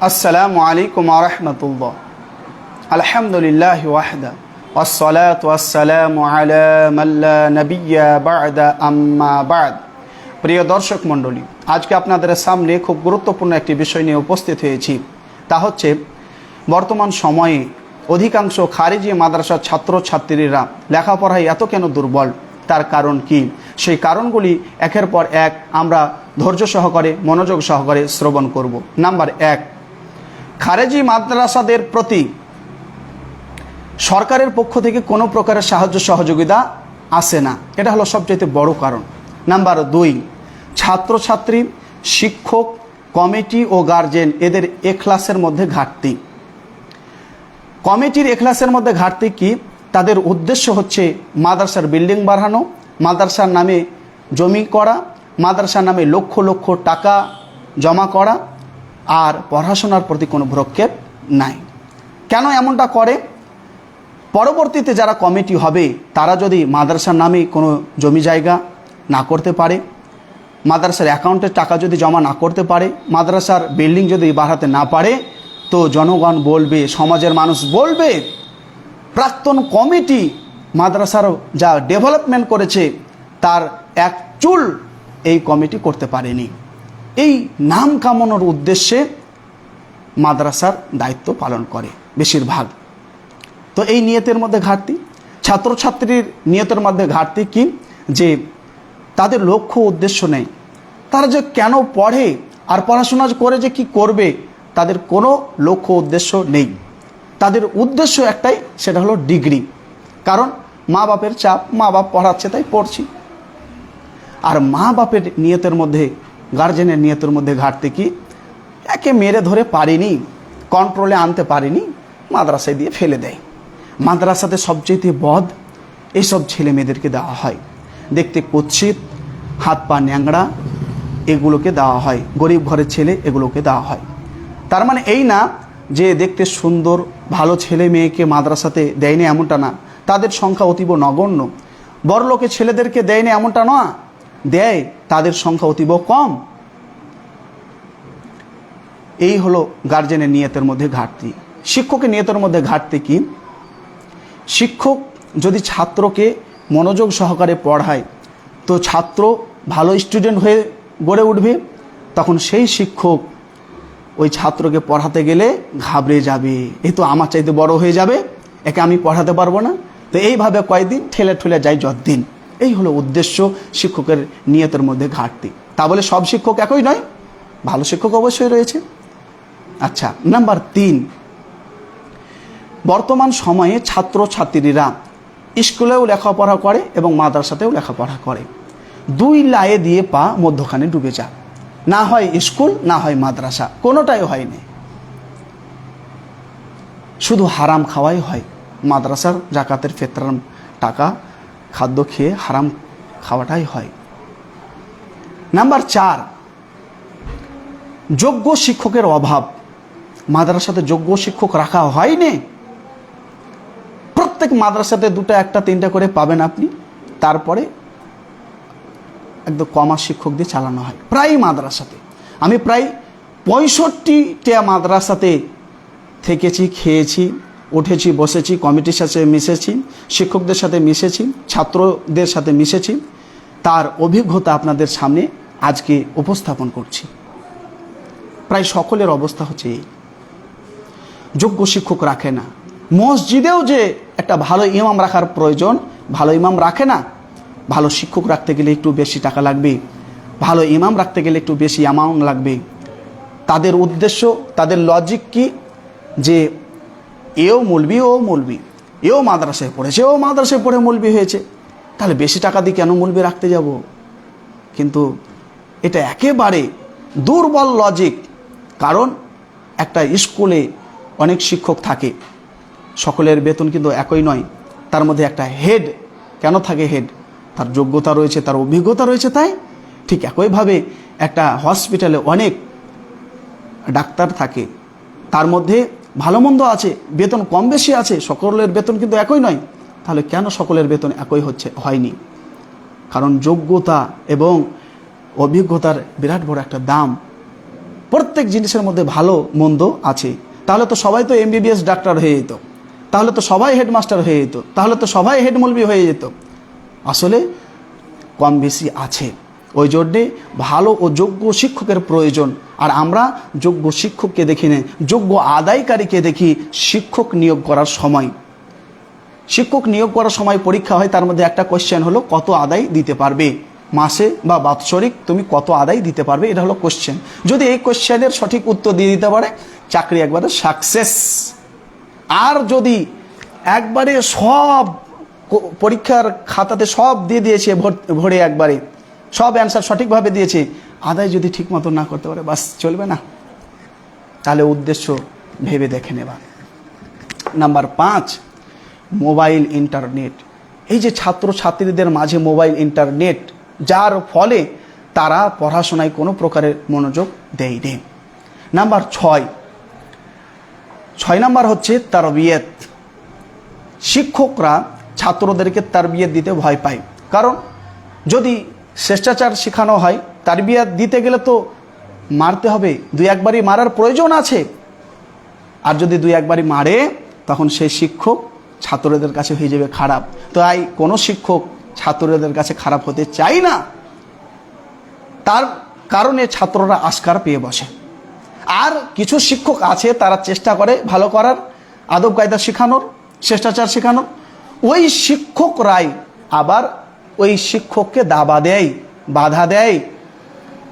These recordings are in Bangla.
আসসালামু আলাইকুম রহমতুল্লাহ আলহামদুলিল্লাহ ওয়াহদা والصلاة والسلام على من لا نبي بعد أما بعد প্রিয় দর্শক মণ্ডলী আজকে আপনাদের সামনে খুব গুরুত্বপূর্ণ একটি বিষয় নিয়ে উপস্থিত হয়েছি তা হচ্ছে বর্তমান সময়ে অধিকাংশ খারিজি মাদ্রাসার ছাত্রছাত্রীরা লেখাপড়ায় এত কেন দুর্বল তার কারণ কি সেই কারণগুলি একের পর এক আমরা ধৈর্য সহকারে মনোযোগ সহকারে শ্রবণ করব নাম্বার এক খারেজি মাদ্রাসাদের প্রতি সরকারের পক্ষ থেকে কোনো প্রকারের সাহায্য সহযোগিতা আসে না। এটা হলো সবচেয়ে বড় কারণ। নাম্বার দুই, ছাত্রছাত্রী, শিক্ষক, কমিটি ও গার্জেন, এদের এখলাসের মধ্যে ঘাটতি। কমিটির এখলাসের মধ্যে ঘাটতি কি? তাদের উদ্দেশ্য হচ্ছে মাদ্রাসার বিল্ডিং বাড়ানো, মাদ্রাসার নামে জমি করা, মাদ্রাসার নামে লক্ষ লক্ষ টাকা জমা করা আর পড়াশোনার প্রতি কোনো ভ্রক্ষেপ নাই। কেন এমনটা করে? পরবর্তীতে যারা কমিটি হবে, তারা যদি মাদ্রাসার নামে কোনো জমি জায়গা না করতে পারে, মাদ্রাসার অ্যাকাউন্টের টাকা যদি জমা না করতে পারে, মাদ্রাসার বিল্ডিং যদি বাড়াতে না পারে, তো জনগণ বলবে, সমাজের মানুষ বলবে, প্রাক্তন কমিটি মাদ্রাসার যা ডেভেলপমেন্ট করেছে, তার এক চুল এই কমিটি করতে পারেনি। এই নাম কামানোর উদ্দেশ্যে মাদ্রাসার দায়িত্ব পালন করে বেশিরভাগ। তো এই নিয়তের মধ্যে ঘাটতি? ছাত্রছাত্রীর নিয়তের মধ্যে ঘাটতি কি? যে তাদের লক্ষ্য উদ্দেশ্য নেই। তারা যে কেন পড়ে আর পড়াশোনা করে যে কি করবে, তাদের কোনো লক্ষ্য উদ্দেশ্য নেই। তাদের উদ্দেশ্য একটাই, সেটা হলো ডিগ্রি। কারণ মা বাপের চাপ, মা বাপ পড়াচ্ছে তাই পড়ছি। আর মা বাপের নিয়তের মধ্যে গার্জেনের নিয়তের মধ্যে ঘাটতি কি? একে মেরে ধরে পারিনি কন্ট্রোলে আনতে পারিনি, মাদ্রাসায় দিয়ে ফেলে দেয়। মাদ্রাসাতে সবচেয়ে বদ এইসব ছেলে মেয়েদেরকে দেওয়া হয়। দেখতে কুৎসিত, হাত পা ন্যাংড়া, এগুলোকে দেওয়া হয়। গরিব ঘরের ছেলে এগুলোকে দেওয়া হয়। তার মানে এই না যে দেখতে সুন্দর, ভালো ছেলে মেয়েকে মাদ্রাসাতে দেয়নি এমনটা না। তাদের সংখ্যা অতীব নগণ্য। বড়লোকে ছেলেদেরকে দেয়নি এমনটা না। দেয়, তাদের সংখ্যা অতীব কম। এই হলো গার্জেনের নিয়তের মধ্যে ঘাটতি। শিক্ষকের নিয়তের মধ্যে ঘাটতি কি? শিক্ষক যদি ছাত্রকে মনোযোগ সহকারে পড়ায়, তো ছাত্র ভালো স্টুডেন্ট হয়ে গড়ে উঠবে, তখন সেই শিক্ষক ওই ছাত্রকে পড়াতে গেলে ঘাবড়ে যাবে। এ তো আমার চাইতে বড় হয়ে যাবে, একে আমি পড়াতে পারব না। তো এইভাবে কয়েকদিন ঠেলে ঠেলে যায় যতদিন। এই হলো উদ্দেশ্য শিক্ষকের নিয়তের মধ্যে ঘাটতি। তা বলে সব শিক্ষক একই নয়, ভালো শিক্ষক অবশ্যই রয়েছে। আচ্ছা নাম্বার তিন। বর্তমান সময়ে ছাত্র ছাত্রীরা স্কুলেও লেখাপড়া করে এবং মাদ্রাসাতেও লেখাপড়া করে। দুই লায়ে দিয়ে পা মধ্যখানে ডুবে যায়। না হয় স্কুল, না হয় মাদ্রাসা, কোনোটাই হয়নি শুধু হারাম খাওয়াই হয়। মাদ্রাসার জাকাতের ফেতরার টাকা, খাদ্য খেয়ে হারাম খাওয়াটাই হয়। নাম্বার চার, যোগ্য শিক্ষকের অভাব। মাদ্রাসাতে যোগ্য শিক্ষক রাখা হয়নি? প্রত্যেক মাদ্রাসাতে দুটো, একটা, তিনটা করে পাবেন আপনি। তারপরে একদম কমার শিক্ষক দিয়ে চালানো হয়। প্রায় মাদ্রাসাতে। আমি প্রায় পঁয়ষট্টিটা মাদ্রাসাতে থেকেছি, খেয়েছি, উঠেছি, বসেছি, কমিটির সাথে মিশেছি, শিক্ষকদের সাথে মিশেছি, ছাত্রদের সাথে মিশেছি। তার অভিজ্ঞতা আপনাদের সামনে আজকে উপস্থাপন করছি। প্রায় সকলের অবস্থা হচ্ছে এই। যোগ্য শিক্ষক রাখে না। মসজিদেও যে একটা ভালো ইমাম রাখার প্রয়োজন, ভালো ইমাম রাখে না, ভালো শিক্ষক রাখতে গেলে একটু বেশি টাকা লাগবে, ভালো ইমাম রাখতে গেলে একটু বেশি অ্যামাউন্ট লাগবে। তাদের উদ্দেশ্য, তাদের লজিক কি? যে এও মলবি, ও মলবি, এও মাদ্রাসায় পড়েছে, ও মাদ্রাসায় পড়ে মলবি হয়েছে, তাহলে বেশি টাকা দিয়ে কেন মলবি রাখতে যাব? কিন্তু এটা একেবারে দুর্বল লজিক কারণ একটা স্কুলে অনেক শিক্ষক থাকে। সকলের বেতন কিন্তু একই নয়। তার মধ্যে একটা হেড কেন থাকে হেড তার যোগ্যতা রয়েছে, তার অভিজ্ঞতা রয়েছে তাই ঠিক একইভাবে একটা হসপিটালে অনেক ডাক্তার থাকে। তার মধ্যে ভালো মন্দ আছে, বেতন কম বেশি আছে, সকলের বেতন কিন্তু একই নয়। তাহলে কেন সকলের বেতন একই হচ্ছে, হয়নি? কারণ যোগ্যতা এবং অভিজ্ঞতার বিরাট বড় একটা দাম। প্রত্যেক জিনিসের মধ্যে ভালো মন্দ আছে। তাহলে তো সবাই তো এমবিবিএস ডাক্তার হয়ে যেত। তাহলে তো সবাই হেডমাস্টার হয়ে যেত। তাহলে তো সবাই হেডমলবি হয়ে যেত। আসলে কম বেশি আছে। ওই জন্যে ভালো ও যোগ্য শিক্ষকের প্রয়োজন। আর আমরা যোগ্য শিক্ষককে দেখি না, যোগ্য আদায়কারীকে দেখি শিক্ষক নিয়োগ করার সময়। শিক্ষক নিয়োগ করার সময় পরীক্ষা হয়, তার মধ্যে একটা কোয়েশ্চেন হলো, কত আদায় দিতে পারবে? মাসে বা বাৎসরিক তুমি কত আদায় দিতে পারবে, এটা হলো কোশ্চেন যদি এই কোশ্চেনের সঠিক উত্তর দিয়ে দিতে পারে, চাকরি একবারে সাকসেস আর যদি একবারে সব পরীক্ষার খাতাতে সব দিয়ে দিয়েছে, ভরে একবারে, সব অ্যান্সার সঠিকভাবে দিয়েছে, আদায় যদি ঠিক মতো না করতে পারে, বাস চলবে না। তাহলে উদ্দেশ্য ভেবে দেখে নেবা নাম্বার পাঁচ, মোবাইল ইন্টারনেট। এই যে ছাত্র ছাত্রীদের মাঝে মোবাইল ইন্টারনেট যার ফলে তারা পড়াশোনায় কোনো প্রকারের মনোযোগ দেয়নি। নাম্বার ছয়। ছয় নাম্বার হচ্ছে তারবিয়ত। শিক্ষকরা ছাত্রদেরকে তারবিয়ত দিতে ভয় পায়। কারণ যদি শ্রেষ্টাচার শেখানো হয়, তারবিয়ত দিতে গেলে তো মারতে হবে। দুই একবারই মারার প্রয়োজন আছে। আর যদি দুই একবারই মারে, তখন সেই শিক্ষক ছাত্রদের কাছে হয়ে যাবে খারাপ। তাই কোনো শিক্ষক ছাত্রদের কাছে খারাপ হতে চাই না, তার কারণে ছাত্ররা আস্কার পেয়ে বসে। আর কিছু শিক্ষক আছে, তারা চেষ্টা করে ভালো করার, আদব কায়দা শেখানোর, শিষ্টাচার শেখানোর। ওই শিক্ষকরাই আবার ওই শিক্ষককে দাবা দেয়, বাধা দেয়,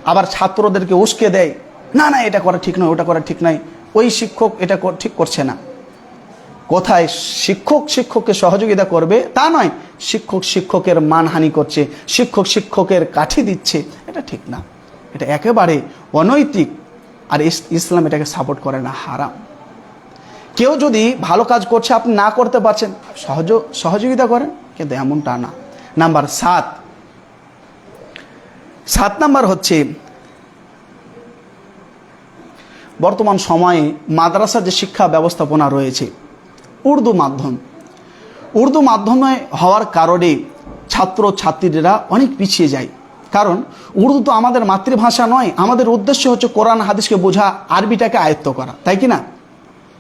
আবার ছাত্রদেরকে উস্কে দেয়, না না, এটা করা ঠিক নয়, ওটা করা ঠিক নয়। ওই শিক্ষক এটা ঠিক করছে না। কোথায় শিক্ষক শিক্ষককে সহযোগিতা করবে, তা নয়, শিক্ষক শিক্ষকের মানহানি করছে, শিক্ষক শিক্ষকের কাঠি দিচ্ছে, এটা ঠিক না। এটা একেবারে অনৈতিক আর ইস- ইসলাম এটাকে সাপোর্ট করে না, হারাম। কেউ যদি ভালো কাজ করছে, আপনি না করতে পারছেন, সহজ, সহযোগিতা করেন, কিন্তু এমনটা না। নাম্বার সাত। সাত নাম্বার হচ্ছে, বর্তমান সময়ে মাদ্রাসা যে শিক্ষা ব্যবস্থাপনা রয়েছে উর্দু মাধ্যম। উর্দু মাধ্যমে হওয়ার কারণে ছাত্র ছাত্রীরা অনেক পিছিয়ে যায়। কারণ উর্দু তো আমাদের মাতৃভাষা নয়, আমাদের উদ্দেশ্য হচ্ছে কোরআন হাদিসকে বোঝা, আরবিটাকে আয়ত্ত করা, তাই কি না?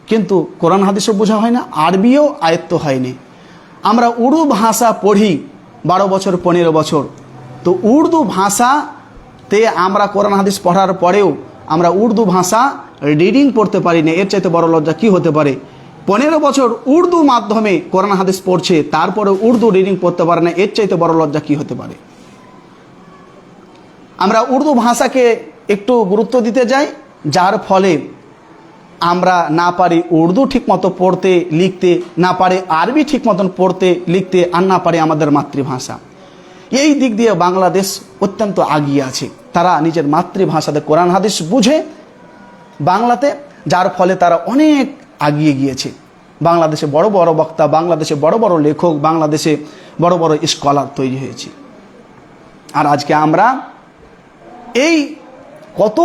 কিন্তু কোরআন হাদিসও বোঝা হয় না, আরবিও আয়ত্ত হয়নি আমরা উর্দু ভাষা পড়ি বারো বছর, পনেরো বছর। তো উর্দু ভাষাতে আমরা কোরআন হাদিস পড়ার পরেও আমরা উর্দু ভাষা রিডিং পড়তে পারি না। এর চাইতে বড় লজ্জা কি হতে পারে? পনেরো বছর উর্দু মাধ্যমে কোরআন হাদিস পড়ছে তারপরে উর্দু রিডিং পড়তে পারে না, এর চাইতে বড় লজ্জা কি হতে পারে? আমরা উর্দু ভাষাকে একটু গুরুত্ব দিতে যাই, যার ফলে আমরা না পারি উর্দু ঠিকমতো পড়তে, লিখতে, না পারে আরবি ঠিক মতন পড়তে, লিখতে, আর না পারে আমাদের মাতৃভাষা। এই দিক দিয়ে বাংলাদেশ অত্যন্ত আগিয়ে আছে। তারা নিজের মাতৃভাষাতে কোরআন হাদিস বুঝে বাংলাতে, যার ফলে তারা অনেক আগিয়ে গিয়েছে। বাংলাদেশে বড় বড় বক্তা, বাংলাদেশে বড় বড় লেখক, বাংলাদেশে বড় বড় স্কলার তৈরি হয়েছে। আর আজকে আমরা এই কত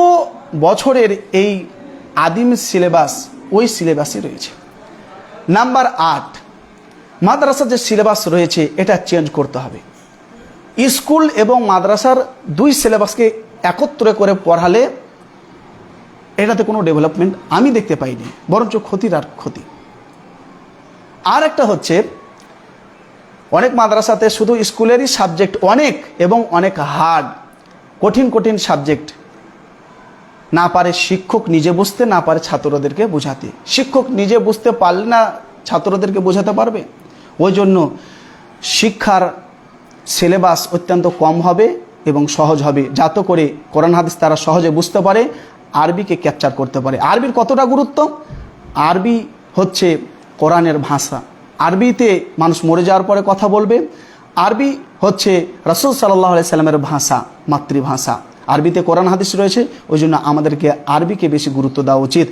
বছরের এই আদিম সিলেবাস ওই সিলেবাসই রয়েছে। নাম্বার আট, মাদ্রাসার যে সিলেবাস রয়েছে, এটা চেঞ্জ করতে হবে। স্কুল এবং মাদ্রাসার দুই সিলেবাসকে একত্রে করে পড়ালে এটাতে কোনো ডেভেলপমেন্ট আমি দেখতে পাইনি, বরঞ্চ ক্ষতির আর ক্ষতি। আর একটা হচ্ছে, অনেক মাদ্রাসাতে শুধু স্কুলেরই সাবজেক্ট অনেক এবং অনেক হার্ড কঠিন কঠিন সাবজেক্ট না পারে শিক্ষক নিজে বুঝতে, না পারে ছাত্রদেরকে বোঝাতে। শিক্ষক নিজে বুঝতে পারলে না ছাত্রদেরকে বোঝাতে পারবে? ওই জন্য শিক্ষার সিলেবাস অত্যন্ত কম হবে এবং সহজ হবে। যাতে করে কোরআন, হাদিস তারা সহজে বুঝতে পারে আরবিকে ক্যাপচার করতে পারে। আরবির কতটা গুরুত্ব? আরবি হচ্ছে কোরআনের ভাষা। আরবিতে মানুষ মরে যাওয়ার পরে কথা বলবে। আরবি হচ্ছে রসুল সাল্লাহ সাল্লামের ভাষা, মাতৃভাষা। আরবিতে কোরআন হাদিস রয়েছে ওই জন্য আমাদেরকে আরবিকে বেশি গুরুত্ব দেওয়া উচিত।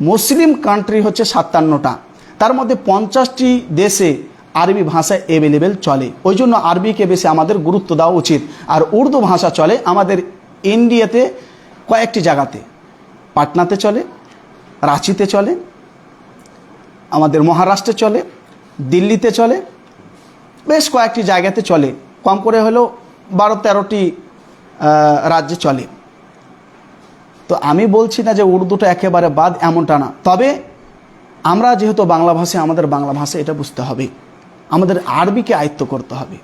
মুসলিম কান্ট্রি হচ্ছে সাতান্নটা। তার মধ্যে পঞ্চাশটি দেশে আরবি ভাষা অ্যাভেলেবেল চলে। ওই জন্য আরবিকে বেশি আমাদের গুরুত্ব দেওয়া উচিত। আর উর্দু ভাষা চলে। আমাদের ইন্ডিয়াতে কয়েকটি জায়গাতে। পাটনাতে চলে, রাঁচিতে চলে, আমাদের মহারাষ্ট্রে চলে, দিল্লিতে চলে, বেশ কয়েকটি জায়গাতে চলে। কম করে হলেও বারো তেরোটি রাজ্যে চলে। তো আমি বলছি না যে উর্দুটা একেবারে বাদ এমনটা না। তবে আমরা যেহেতু বাংলা ভাষা, আমাদের বাংলা ভাষা এটা বুঝতে হবে। আমাদের আরবিকে আয়ত্ত করতে হবে।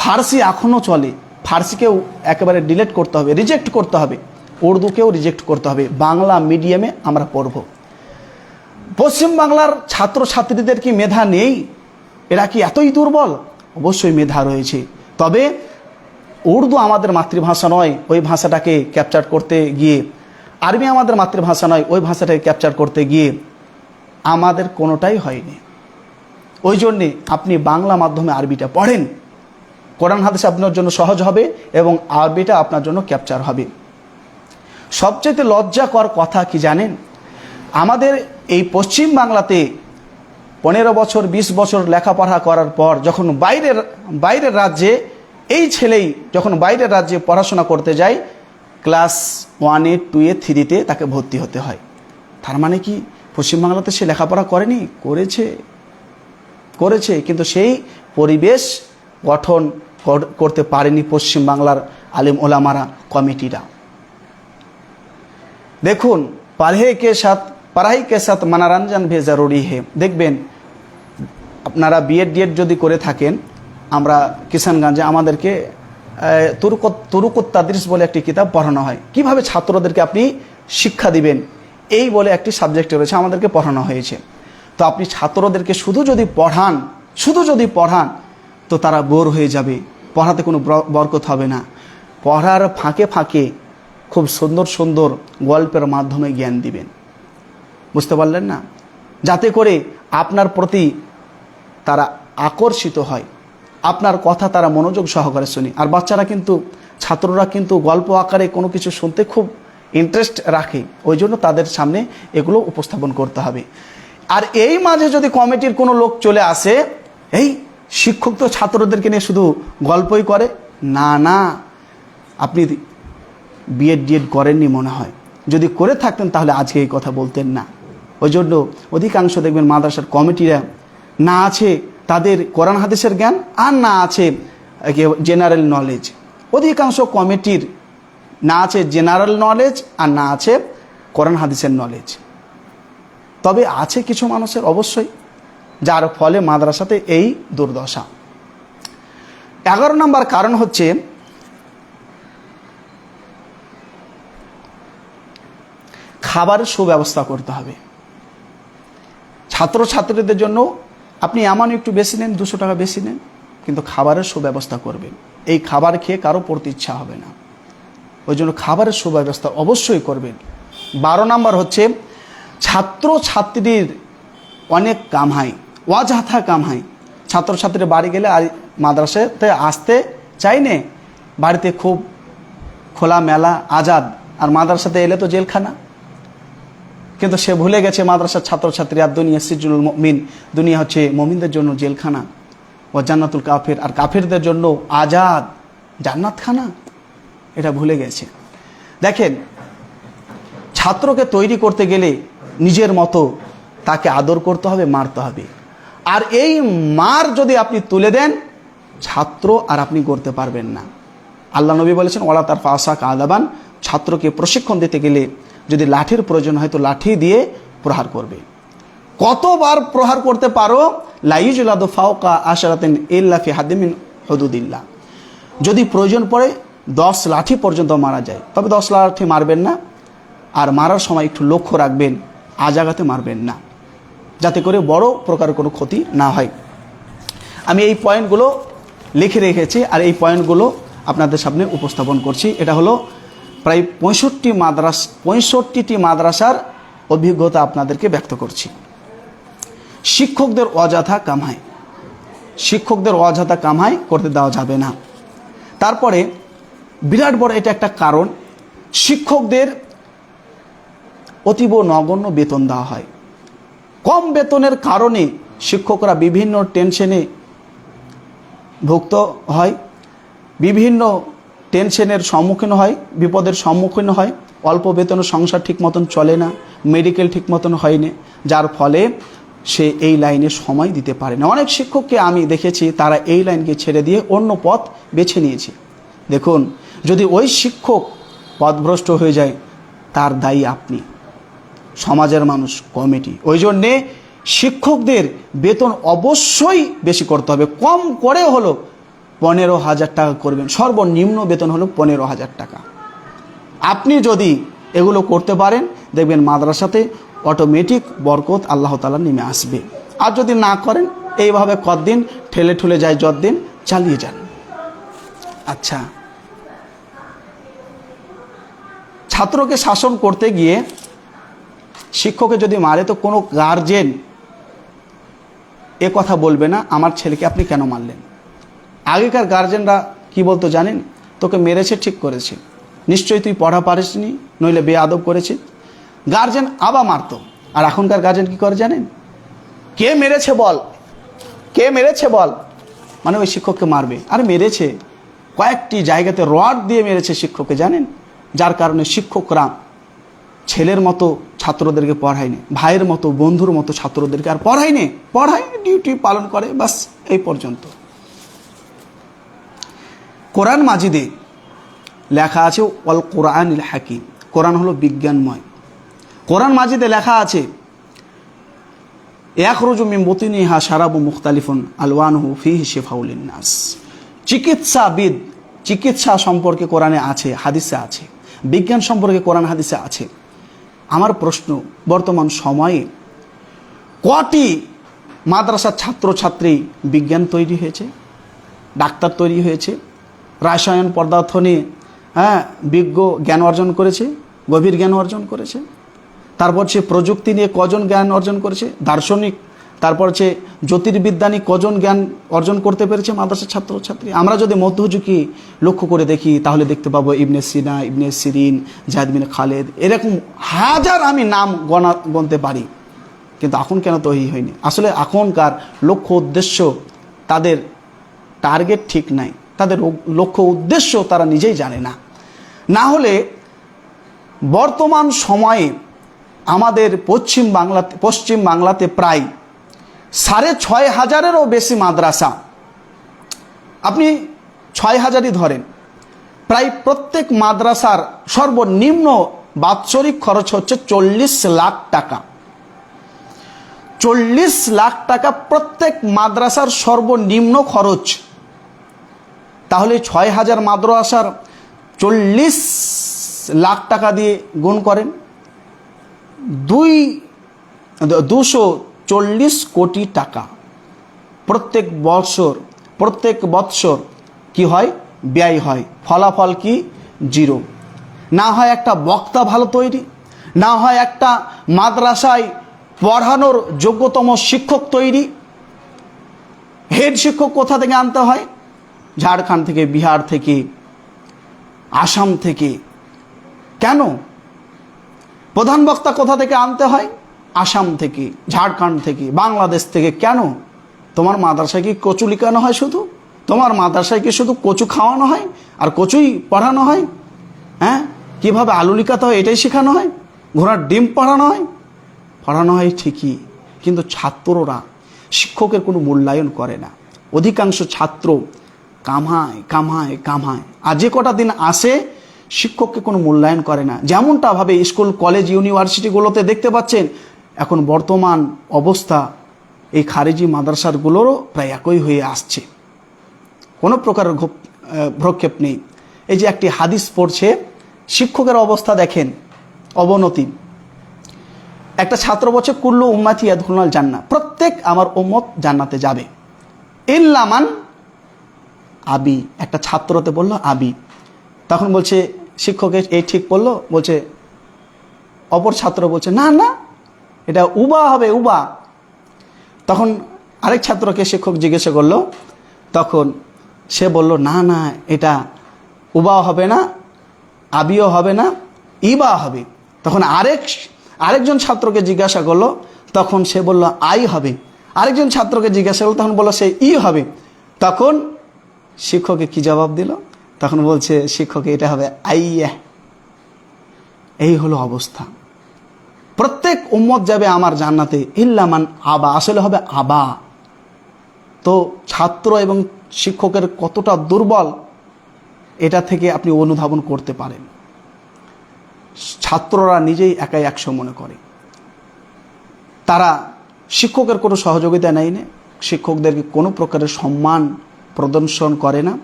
ফার্সি এখনও চলে। ফার্সিকেও একেবারে ডিলেট করতে হবে রিজেক্ট করতে হবে। উর্দুকেও রিজেক্ট করতে হবে। বাংলা মিডিয়ামে আমরা পড়ব। পশ্চিমবাংলার ছাত্রছাত্রীদের কি মেধা নেই? এরা কি এতই দুর্বল? অবশ্যই মেধা রয়েছে। তবে উর্দু আমাদের মাতৃভাষা নয়, ওই ভাষাটাকে ক্যাপচার করতে গিয়ে। আরবি আমাদের মাতৃভাষা নয়, ওই ভাষাটাকে ক্যাপচার করতে গিয়ে আমাদের কোনোটাই হয়নি। ওই জন্যে আপনি বাংলা মাধ্যমে আরবিটা পড়েন। কোরআন হাদিস আপনার জন্য সহজ হবে এবং আরবিটা আপনার জন্য ক্যাপচার হবে। সবচেয়ে লজ্জাকর কথা কি জানেন? আমাদের এই পশ্চিম বাংলাতে পনেরো বছর ২০ বছর লেখাপড়া করার পর যখন বাইরের বাইরের রাজ্যে এই ছেলেই যখন বাইরের রাজ্যে পড়াশোনা করতে যায়, ক্লাস ওয়ানে টুয়ে থ্রিতে তাকে ভর্তি হতে হয়। তার মানে কি? পশ্চিমবাংলাতে সে লেখাপড়া করেনি? করেছে। করেছে। কিন্তু সেই পরিবেশ, গঠন করতে পারেনি পশ্চিমবাংলার আলিম ওলামারা, কমিটিরা। দেখুন পারহে কে সাথ পাড়াই কে সাথ মানারঞ্জন ভে জরুরি হে। দেখবেন, আপনারা বিএড ডিএড যদি করে থাকেন, আমরা কিষানগঞ্জে আমাদেরকে তুরুক তুরুকোত্তাদিস বলে একটি কিতাব পড়ানো হয়। কীভাবে ছাত্রদেরকে আপনি শিক্ষা দিবেন? এই বলে একটি সাবজেক্ট রয়েছে আমাদেরকে পড়ানো হয়েছে। তো আপনি ছাত্রদেরকে শুধু যদি পড়ান, শুধু যদি পড়ান তো তারা বোর হয়ে যাবে, পড়াতে কোনো ব্র- বরকত হবে না। পড়ার ফাঁকে ফাঁকে খুব সুন্দর সুন্দর গল্পের মাধ্যমে জ্ঞান দিবেন। বুঝতে পারলেন না? যাতে করে আপনার প্রতি তারা আকর্ষিত হয়। আপনার কথা তারা মনোযোগ সহকারে শুনি। আর বাচ্চারা কিন্তু, ছাত্ররা কিন্তু গল্প আকারে কোনো কিছু শুনতে খুব ইন্টারেস্ট রাখে। ওই জন্য তাদের সামনে এগুলো উপস্থাপন করতে হবে। আর এই মাঝে যদি কমিটির কোনো লোক চলে আসে, এই শিক্ষক তো ছাত্রদেরকে নিয়ে শুধু গল্পই করে। না না, আপনি বিএড ডিএড করেননি মনে হয়। যদি করে থাকতেন তাহলে আজকে এই কথা বলতেন না। ওই জন্য অধিকাংশ দেখবেন মাদ্রাসার কমিটিরা না আছে তাদের কোরআন হাদিসের জ্ঞান আর না আছে জেনারেল নলেজ। অধিকাংশ কমিটির না আছে জেনারেল নলেজ আর না আছে কোরআন হাদিসের নলেজ। তবে আছে কিছু মানুষের অবশ্যই। যার ফলে মাদ্রাসাতে এই দুর্দশা। এগারো নম্বর কারণ হচ্ছে, খাবারের সুব্যবস্থা করতে হবে। ছাত্রছাত্রীদের জন্য আপনি এমন একটু বেশি নেন, দুশো টাকা বেশি নেন, কিন্তু খাবারের সুব্যবস্থা করবেন। এই খাবার খেয়ে কারও পড়তে ইচ্ছা হবে না। ওই জন্য খাবারের সুব্যবস্থা অবশ্যই করবেন। বারো নাম্বার হচ্ছে ছাত্র ছাত্রীর অনেক কামাই ওয়াজাথা কামাই ছাত্রছাত্রীর বাড়ি গেলে আর মাদ্রাসাতে আসতে চাইনে। বাড়িতে খুব খোলা মেলা আজাদ। আর মাদ্রাসাতে এলে তো জেলখানা। কিন্তু সে ভুলে গেছে মাদ্রাসার ছাত্রছাত্রী আর দুনিয়া সিজুল মিন দুনিয়া হচ্ছে মমিনদের জন্য জেলখানা। ও জান্নাতুল কাফের। আর কাফেরদের জন্য আজাদ। জান্নাতখানা। এটা ভুলে গেছে। দেখেন, ছাত্রকে তৈরি করতে গেলে নিজের মতো তাকে আদর করতে হবে, মারতে হবে। আর এই মার যদি আপনি তুলে দেন, ছাত্র আর আপনি করতে পারবেন না। আল্লাহ নবী বলেছেন ওলা তার ফাসাক আদাবান ছাত্রকে প্রশিক্ষণ দিতে গেলে যদি লাঠির প্রয়োজন হয়, তো লাঠি দিয়ে প্রহার করবে। কতবার প্রহার করতে পারো? লাইজুলাদ ফাওকা আশারাতেন ইল্লাফি হাদিমিন হদুদিল্লা যদি প্রয়োজন পড়ে, দশ লাঠি পর্যন্ত মারা যায়। তবে দশ লাঠি মারবেন না। আর মারার সময় একটু লক্ষ্য রাখবেন, আজাগাতে মারবেন না। যাতে করে বড় প্রকার কোনো ক্ষতি না হয়। আমি এই পয়েন্টগুলো লিখে রেখেছি আর এই পয়েন্টগুলো আপনাদের সামনে উপস্থাপন করছি। এটা হলো প্রায় পঁয়ষট্টি মাদ্রাস পঁয়ষট্টিটি মাদ্রাসার অভিজ্ঞতা আপনাদেরকে ব্যক্ত করছি। শিক্ষকদের অযথা কামায় শিক্ষকদের অযথা কামাই করতে দেওয়া যাবে না। তারপরে বিরাট বড় এটা একটা কারণ, শিক্ষকদের অতীব নগণ্য বেতন দেওয়া হয়। কম বেতনের কারণে শিক্ষকরা বিভিন্ন টেনশনে ভুক্ত হয়, বিভিন্ন টেনশনের সম্মুখীন হয়, বিপদের সম্মুখীন হয়, অল্প বেতনে সংসার ঠিক মতন চলে না, মেডিকেল ঠিক মতন হয় না যার ফলে সে এই লাইনে সময় দিতে পারে না। অনেক শিক্ষককে আমি দেখেছি, তারা এই লাইনকে ছেড়ে দিয়ে অন্য পথ বেছে নিয়েছে। দেখুন, যদি ওই শিক্ষক পথভ্রষ্ট হয়ে যায়, তার দায়ী আপনি। সমাজের মানুষ, কমিটি। ওই জন্যে শিক্ষকদের বেতন অবশ্যই বেশি করতে হবে। কম করে হলো পনেরো হাজার টাকা করবেন। সর্বনিম্ন বেতন হলো পনেরো হাজার টাকা। আপনি যদি এগুলো করতে পারেন, দেখবেন মাদ্রাসাতে অটোমেটিক বরকত আল্লাহ তালা নেমে আসবে। আর যদি না করেন, এইভাবে কতদিন ঠেলে ঠুলে যায়, যতদিন চালিয়ে যান। আচ্ছা। ছাত্রকে শাসন করতে গিয়ে শিক্ষকে যদি মারে তো কোনো গার্জেন এ কথা বলবে না, আমার ছেলেকে আপনি কেন মারলেন? আগেকার গার্জেনরা কি বলতো জানেন? তোকে মেরেছে, ঠিক করেছে। নিশ্চয়ই তুই পড়া পারিসনি নইলে বে আদব করেছে। গার্জেন আবার মারতো। আর এখনকার গার্জেন কি করে জানেন? কে মেরেছে বল? কে মেরেছে বল? মানে ওই শিক্ষককে মারবে। আর মেরেছে। কয়েকটি জায়গাতে রড দিয়ে মেরেছে শিক্ষককে, জানেন? যার কারণে শিক্ষকরা ছেলের মতো ছাত্রদেরকে পড়ায়নি, ভাইয়ের মতো, বন্ধুর মতো ছাত্রদেরকে আর পড়ায়নি, পড়ায়, ডিউটি পালন করে বাস এই পর্যন্ত। কোরআন মাজিদে লেখা আছে অল কোরআন হাকিম। কোরআন হলো বিজ্ঞানময়। কোরআন মাজিদে লেখা আছে এক রোজু মিমবতিনিহা সারাবু মুখতালিফুন আলওয়ানহু ফিহি শেফাউলিন নাস। চিকিৎসাবিদ, চিকিৎসা সম্পর্কে কোরআনে আছে, হাদিসে আছে। বিজ্ঞান সম্পর্কে কোরআন হাদিসে আছে। আমার প্রশ্ন, বর্তমান সময়ে কটি মাদ্রাসার ছাত্রছাত্রী বিজ্ঞান তৈরি হয়েছে, ডাক্তার তৈরি হয়েছে, রাসায়ন পদার্থ নিয়ে হ্যাঁ বিজ্ঞ জ্ঞান অর্জন করেছে, গভীর জ্ঞান অর্জন করেছে, তারপর সে প্রযুক্তি নিয়ে কজন জ্ঞান অর্জন করেছে, দার্শনিক তারপর হচ্ছে জ্যোতির্বিজ্ঞানী কজন জ্ঞান অর্জন করতে পেরেছে মাদ্রাসার ছাত্রছাত্রী আমরা যদি মধ্যযুগী লক্ষ্য করে দেখি, তাহলে দেখতে পাবো ইবনে সিনা, ইবনে সিরিন জায়দবিন খালেদ। এরকম হাজার আমি নাম গণা গণতে পারি, কিন্তু এখন কেন তৈরি হয়নি? আসলে এখনকার লক্ষ্য উদ্দেশ্য তাদের টার্গেট ঠিক নাই। তাদের লক্ষ্য উদ্দেশ্য তারা নিজেই জানে না। না হলে বর্তমান সময়ে আমাদের পশ্চিম বাংলাতে পশ্চিম বাংলাতে প্রায় সাড়ে ছয় হাজারেরও বেশি মাদ্রাসা। আপনি ছয় হাজারই ধরেন। প্রায় প্রত্যেক মাদ্রাসার সর্বনিম্ন বাৎসরিক খরচ হচ্ছে চল্লিশ লাখ টাকা। চল্লিশ লাখ টাকা প্রত্যেক মাদ্রাসার সর্বনিম্ন খরচ। তাহলে ছয় হাজার মাদ্রাসার চল্লিশ লাখ টাকা দিয়ে গুণ করেন। দুই, দুশো চল্লিশ কোটি টাকা। প্রত্যেক বছর, প্রত্যেক বৎসর কি হয়? ব্যয় হয়। ফলাফল কি? জিরো। না হয় একটা বক্তা ভালো তৈরি, না হয় একটা মাদ্রাসায় পড়ানোর যোগ্যতম শিক্ষক তৈরি। হেড শিক্ষক কোথা থেকে আনতে হয়? ঝাড়খণ্ড থেকে, বিহার থেকে, আসাম থেকে। কেন? প্রধান বক্তা কোথা থেকে আনতে হয়? আসাম থেকে, ঝাড়খণ্ড থেকে, বাংলাদেশ থেকে কেন? তোমার মাদ্রাসায় কি কচু লিখানো হয় শুধু? তোমার মাদ্রাসায় কি শুধু কচু খাওয়ানো হয় আর কচুই পড়ানো হয়? হ্যাঁ? কীভাবে আলু লিখাতে হয় এটাই শেখানো হয়? ঘোড়ার ডিম পড়ানো হয়? পড়ানো হয় ঠিকই, কিন্তু ছাত্ররা, শিক্ষকের কোনো মূল্যায়ন করে না। অধিকাংশ ছাত্র কামায় কামায় কামায়। আর যে কটা দিন আসে, শিক্ষককে কোনো মূল্যায়ন করে না। যেমনটা ভাবে স্কুল, কলেজ, ইউনিভার্সিটিগুলোতে দেখতে পাচ্ছেন এখন বর্তমান অবস্থা এই খারেজি মাদ্রাসারগুলোরও প্রায় একই হয়ে আসছে। কোনো প্রকার ভ্রক্ষেপ নেই। এই যে একটি হাদিস পড়ছে, শিক্ষকের অবস্থা দেখেন, অবনতি। একটা ছাত্র বলছে, কুল্লু উম্মাতি ইয়াদখুলনাল জান্না প্রত্যেক আমার উম্মত জান্নাতে যাবে। ইল্লামান আবি। একটা ছাত্রতে বলল, আবি। তখন বলছে, শিক্ষকের এই ঠিক বলল, বলছে, অপর ছাত্র বলছে, না না। এটা উবা হবে, উবা। তখন আরেক ছাত্রকে শিক্ষক জিজ্ঞাসা করল, তখন সে বলল, না না, এটা উবা হবে না, আবিও হবে না, ইবা হবে। তখন আরেক, আরেকজন ছাত্রকে জিজ্ঞাসা করল, তখন সে বলল, আই হবে। আরেকজন ছাত্রকে জিজ্ঞাসা করল, তখন বলল, সে ই হবে। তখন শিক্ষকে কি জবাব দিল? তখন বলছে, শিক্ষক এটা হবে আইয়া। এই হলো অবস্থা। প্রত্যেক উম্মত যাবে আমার জান্নাতে ইল্লামান আবা, আসলে হবে আবা। তো ছাত্র এবং শিক্ষকের কতটা দুর্বল, এটা থেকে আপনি অনুধাবন করতে পারেন। ছাত্ররা নিজেই একাই একশো মনে করে। তারা শিক্ষকের কোনো সহযোগিতা নেয় না, শিক্ষকদেরকে কোনো প্রকারের সম্মান প্রদর্শন করে না,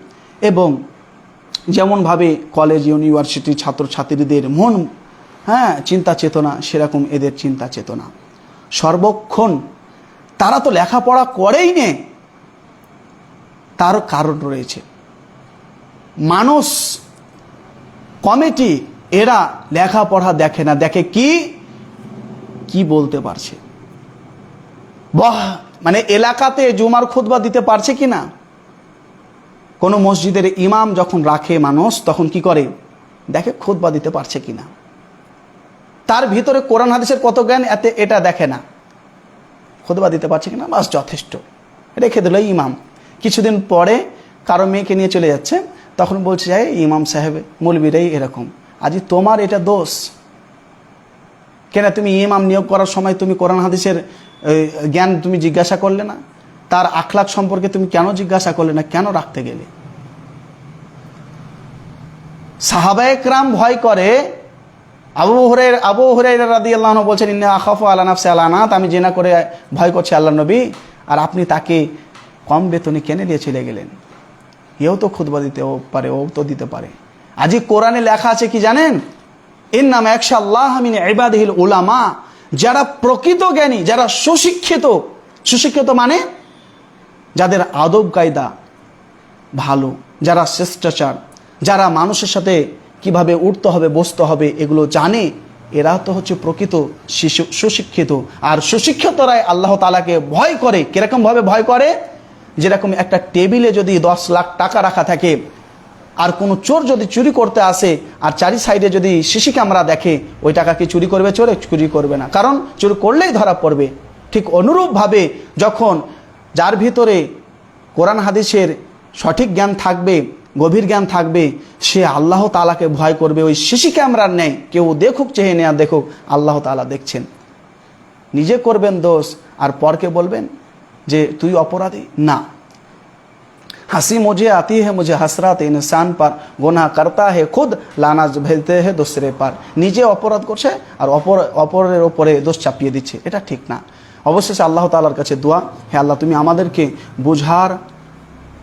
এবং যেমনভাবে কলেজ, ইউনিভার্সিটি ছাত্রছাত্রীদের মন হ্যাঁ চিন্তা চেতনা, সেরকম এদের চিন্তা চেতনা। সর্বক্ষণ তারা তো লেখাপড়া করেই নে, তার কারণ রয়েছে। মানুষ, কমিটি, এরা লেখাপড়া দেখে না, দেখে কি কি বলতে পারছে? বাহ মানে এলাকাতে জুমার খুতবা দিতে পারছে কি না? কোনো মসজিদের ইমাম যখন রাখে মানুষ, তখন কি করে? দেখে খুতবা দিতে পারছে কি না? তার ভিতরে কোরআন হাদিসের কত জ্ঞান, এতে এটা দেখে না। খুতবা দিতে পারছে কিনা? বাস যথেষ্ট। রেখে দিল ইমাম। কিছুদিন পরে কারও মেয়েকে নিয়ে চলে যাচ্ছে। তখন বলছে যাই ইমাম সাহেব, মৌলবীরাই এরকম। আজি তোমার এটা দোষ। কেন তুমি ইমাম নিয়োগ করার সময় তুমি কোরআন হাদিসের জ্ঞান তুমি জিজ্ঞাসা করলে না? তার আখলাক সম্পর্কে তুমি কেন জিজ্ঞাসা করলে না? কেন রাখতে গেলে? সাহাবায়করাম ভয় করে আবু হরে আবু হরে রাদি আল্লাহ বলছেন, ইন্না আখাফ আল্লাহ নাফসে আলানাত আমি জেনা করে ভয় করছি আল্লাহ নবী। আর আপনি তাকে কম বেতনে কেনে নিয়ে চলে গেলেন? এও তো খুদবা দিতে পারে, ও তো দিতে পারে। আজই কোরআনে লেখা আছে কি জানেন? এর নাম একশা আল্লাহ মিন ইবাদিহিল উলামা। যারা প্রকৃত জ্ঞানী, যারা সুশিক্ষিত সুশিক্ষিত মানে যাদের আদব কায়দা ভালো, যারা শিষ্টাচার, যারা মানুষের সাথে কীভাবে উঠতে হবে, বসতে হবে, এগুলো জানে। এরা তো হচ্ছে প্রকৃত শিশু, সুশিক্ষিত। আর সুশিক্ষিতরাই আল্লাহ তালাকে ভয় করে। কিরকমভাবে ভয় করে? যেরকম একটা টেবিলে যদি দশ লাখ টাকা রাখা থাকে, আর কোনো চোর যদি চুরি করতে আসে, আর চারি সাইডে যদি সিসি ক্যামেরা দেখে, ওই টাকা কি চুরি করবে, চোরে চুরি করবে না। কারণ চুরি করলেই ধরা পড়বে। ঠিক অনুরূপভাবে যখন যার ভিতরে কোরআন হাদিসের সঠিক জ্ঞান থাকবে গভীর জ্ঞান থাকবে সে আল্লাহ তালাকে ভয় করবে ওই সিসি ক্যামেরার নেই কেউ দেখুক চেয়ে নেয়া দেখুক আল্লাহ তালা দেখছেন নিজে করবেন দোষ আর পরকে বলবেন যে তুই অপরাধী না हंसी मुझे आती है मुझे हसरत इंसान पर गुनाह करता है खुद लाना भेजते हैं दूसरे पर নিজে অপরাধ করছে আর অপর অপরের ওপরে দোষ চাপিয়ে দিচ্ছে এটা ঠিক না অবশেষে আল্লাহ তাআলার কাছে দোয়া হে আল্লাহ তুমি আমাদেরকে বুঝার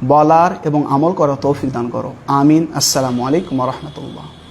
বলার এবং আমল করার তৌফিক দান করো। আমিন। আসসালামু আলাইকুম রহমতুল্লাহ।